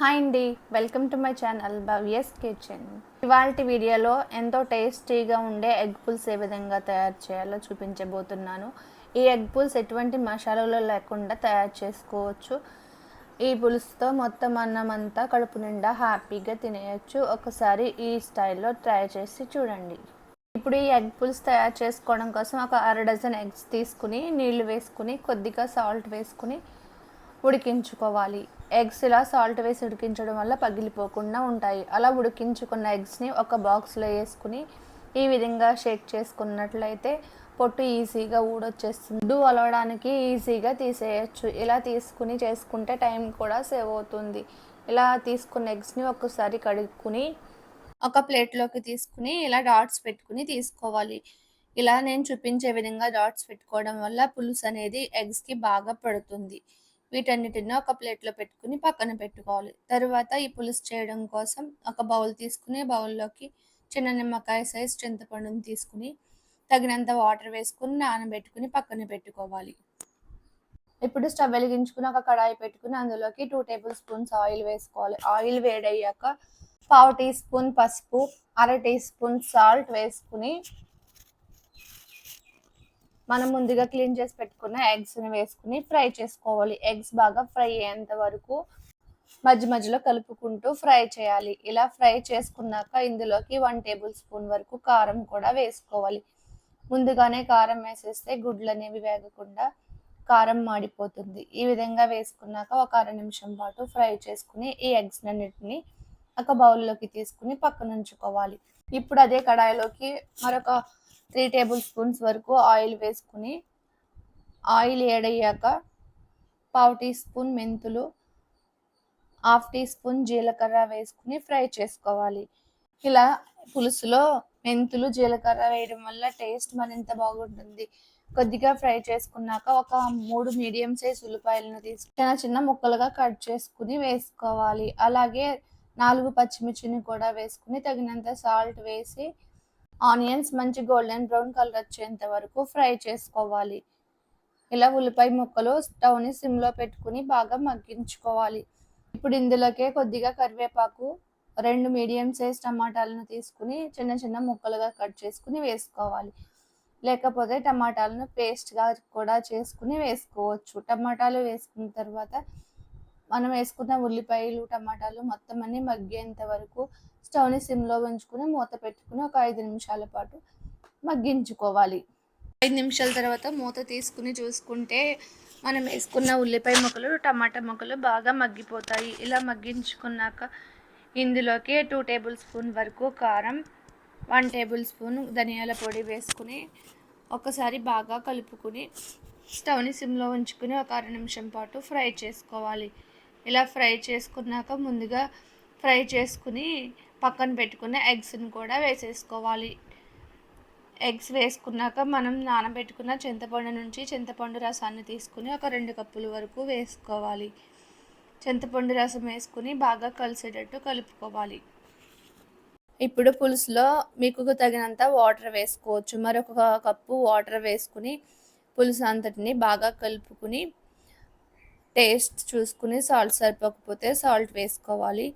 Hi అండి. Welcome to my channel Bhavya's kitchen. ఇవాళ వీడియోలో ఎంతో టేస్టీగా ఉండే ఎగ్ పుల్స్ ఏ విధంగా తయారు చేయాలో చూపించబోతున్నాను. ఈ ఎగ్ పుల్స్ ఎటువంటి మసాలాలు లేకుండా తయారు చేసుకోవచ్చు. ఈ పులుసుతో మొత్తం అన్నం అంతా కడుపు నిండా హ్యాపీగా తినేయచ్చు. ఒకసారి ఈ స్టైల్లో ట్రై చేసి చూడండి. ఇప్పుడు ఈ ఎగ్ పుల్స్ తయారు చేసుకోవడం కోసం ఒక అర డజన్ ఎగ్స్ తీసుకుని నీళ్ళు వేసుకుని కొద్దిగా సాల్ట్ వేసుకుని ఉడికించుకోవాలి. ఎగ్స్ ఇలా సాల్ట్ వేసి ఉడికించడం వల్ల పగిలిపోకుండా ఉంటాయి. అలా ఉడికించుకున్న ఎగ్స్ని ఒక బాక్స్లో వేసుకుని ఈ విధంగా షేక్ చేసుకున్నట్లయితే పొట్టు ఈజీగా ఊడొచ్చేస్తుంది. గుడ్డు అలవడానికి ఈజీగా తీసేయచ్చు. ఇలా తీసుకుని చేసుకుంటే టైం కూడా సేవ్ అవుతుంది. ఇలా తీసుకున్న ఎగ్స్ని ఒక్కసారి కడుక్కుని ఒక ప్లేట్లోకి తీసుకుని ఇలా డాట్స్ పెట్టుకుని తీసుకోవాలి. ఇలా నేను చూపించే విధంగా డాట్స్ పెట్టుకోవడం వల్ల పులుసు అనేది ఎగ్స్కి బాగా పడుతుంది. వీటన్నిటిని ఒక ప్లేట్లో పెట్టుకుని పక్కన పెట్టుకోవాలి. తరువాత ఈ పులుసు చేయడం కోసం ఒక బౌల్ తీసుకుని బౌల్లోకి చిన్న నిమ్మకాయ సైజ్ చింతపండుని తీసుకుని తగినంత వాటర్ వేసుకుని నానబెట్టుకుని పక్కన పెట్టుకోవాలి. ఇప్పుడు స్టవ్ వెలిగించుకుని ఒక కడాయి పెట్టుకుని అందులోకి టూ టేబుల్ స్పూన్స్ ఆయిల్ వేసుకోవాలి. ఆయిల్ వేడయ్యాక పావు టీ స్పూన్ పసుపు అర టీ స్పూన్ సాల్ట్ వేసుకుని మనం ముందుగా క్లీన్ చేసి పెట్టుకున్న ఎగ్స్ని వేసుకుని ఫ్రై చేసుకోవాలి. ఎగ్స్ బాగా ఫ్రై అయ్యేంత వరకు మధ్య మధ్యలో కలుపుకుంటూ ఫ్రై చేయాలి. ఇలా ఫ్రై చేసుకున్నాక ఇందులోకి వన్ టేబుల్ స్పూన్ వరకు కారం కూడా వేసుకోవాలి. ముందుగానే కారం వేసేస్తే గుడ్లు అనేవి వేగకుండా కారం మాడిపోతుంది. ఈ విధంగా వేసుకున్నాక ఒక అర నిమిషం పాటు ఫ్రై చేసుకుని ఈ ఎగ్స్ అన్నిటిని ఒక బౌల్లోకి తీసుకుని పక్కన ఉంచుకోవాలి. ఇప్పుడు అదే కడాయిలోకి మరొక త్రీ టేబుల్ స్పూన్స్ వరకు ఆయిల్ వేసుకుని ఆయిల్ ఏడయ్యాక పావు టీ స్పూన్ మెంతులు హాఫ్ టీ స్పూన్ జీలకర్ర వేసుకుని ఫ్రై చేసుకోవాలి. ఇలా పులుసులో మెంతులు జీలకర్ర వేయడం వల్ల టేస్ట్ మరింత బాగుంటుంది. కొద్దిగా ఫ్రై చేసుకున్నాక ఒక మూడు మీడియం సైజ్ ఉల్లిపాయలను తీసుకు చిన్న చిన్న ముక్కలుగా కట్ చేసుకుని వేసుకోవాలి. అలాగే నాలుగు పచ్చిమిర్చిని కూడా వేసుకుని తగినంత సాల్ట్ వేసి ఆనియన్స్ మంచి గోల్డెన్ బ్రౌన్ కలర్ వచ్చేంత వరకు ఫ్రై చేసుకోవాలి. ఇలా ఉల్లిపాయ ముక్కలు స్టవ్ని సిమ్లో పెట్టుకుని బాగా మగ్గించుకోవాలి. ఇప్పుడు ఇందులోకే కొద్దిగా కరివేపాకు రెండు మీడియం సైజ్ టమాటాలను తీసుకుని చిన్న చిన్న ముక్కలుగా కట్ చేసుకుని వేసుకోవాలి. లేకపోతే టమాటాలను పేస్ట్గా కూడా చేసుకుని వేసుకోవచ్చు. టమాటాలు వేసుకున్న తర్వాత మనం వేసుకున్న ఉల్లిపాయలు టమాటాలు మొత్తం అన్ని మగ్గేంత వరకు స్టవ్ని సిమ్లో ఉంచుకుని మూత పెట్టుకుని ఒక ఐదు నిమిషాల పాటు మగ్గించుకోవాలి. ఐదు నిమిషాల తర్వాత మూత తీసుకుని చూసుకుంటే మనం వేసుకున్న ఉల్లిపాయ ముక్కలు టమాటా ముక్కలు బాగా మగ్గిపోతాయి. ఇలా మగ్గించుకున్నాక ఇందులోకి టూ టేబుల్ స్పూన్ వరకు కారం వన్ టేబుల్ స్పూన్ ధనియాల పొడి వేసుకుని ఒకసారి బాగా కలుపుకుని స్టవ్ని సిమ్లో ఉంచుకుని ఒక అర నిమిషం పాటు ఫ్రై చేసుకోవాలి. ఇలా ఫ్రై చేసుకున్నాక ముందుగా ఫ్రై చేసుకుని పక్కన పెట్టుకున్న ఎగ్స్ని కూడా వేసేసుకోవాలి. ఎగ్స్ వేసుకున్నాక మనం నానబెట్టుకున్న చింతపండు నుంచి చింతపండు రసాన్ని తీసుకుని ఒక రెండు కప్పుల వరకు వేసుకోవాలి. చింతపండు రసం వేసుకుని బాగా కలిసేటట్టు కలుపుకోవాలి. ఇప్పుడు పులుసులో మీకు తగినంత వాటర్ వేసుకోవచ్చు. మరొక కప్పు వాటర్ వేసుకుని పులుసు అంతటిని బాగా కలుపుకుని టేస్ట్ చూసుకుని సాల్ట్ సరిపోకపోతే సాల్ట్ వేసుకోవాలి.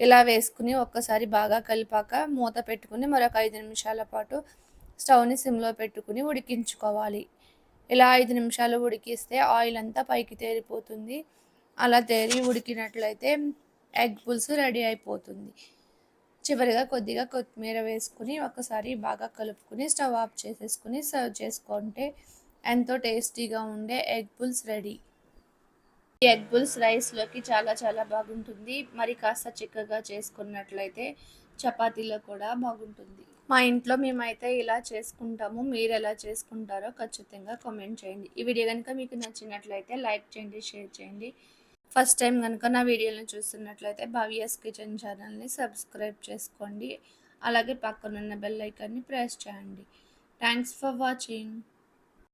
ఇలా వేసుకుని ఒక్కసారి బాగా కలిపాక మూత పెట్టుకుని మరొక ఐదు నిమిషాల పాటు స్టవ్ని సిమ్లో పెట్టుకుని ఉడికించుకోవాలి. ఇలా ఐదు నిమిషాలు ఉడికిస్తే ఆయిల్ అంతా పైకి తేలిపోతుంది అలా తేరి ఉడికినట్లయితే ఎగ్ పులుసు రెడీ అయిపోతుంది. చివరిగా కొద్దిగా కొత్తిమీర వేసుకుని ఒకసారి బాగా కలుపుకుని స్టవ్ ఆఫ్ చేసేసుకుని సర్వ్ చేసుకుంటే ఎంతో టేస్టీగా ఉండే ఎగ్ పుల్స్ రెడీ. ఈ ఎగ్ బుల్స్ రైస్లోకి చాలా చాలా బాగుంటుంది. మరి కాస్త చిక్కగా చేసుకున్నట్లయితే చపాతీలో కూడా బాగుంటుంది. మా ఇంట్లో మేమైతే ఇలా చేసుకుంటాము. మీరు ఎలా చేసుకుంటారో ఖచ్చితంగా కామెంట్ చేయండి. ఈ వీడియో కనుక మీకు నచ్చినట్లయితే లైక్ చేయండి షేర్ చేయండి. ఫస్ట్ టైం కనుక నా వీడియోలను చూస్తున్నట్లయితే భవ్యస్ కిచెన్ ఛానల్ని సబ్స్క్రైబ్ చేసుకోండి. అలాగే పక్కనున్న బెల్ ఐకాన్ని ప్రెస్ చేయండి. Thanks for watching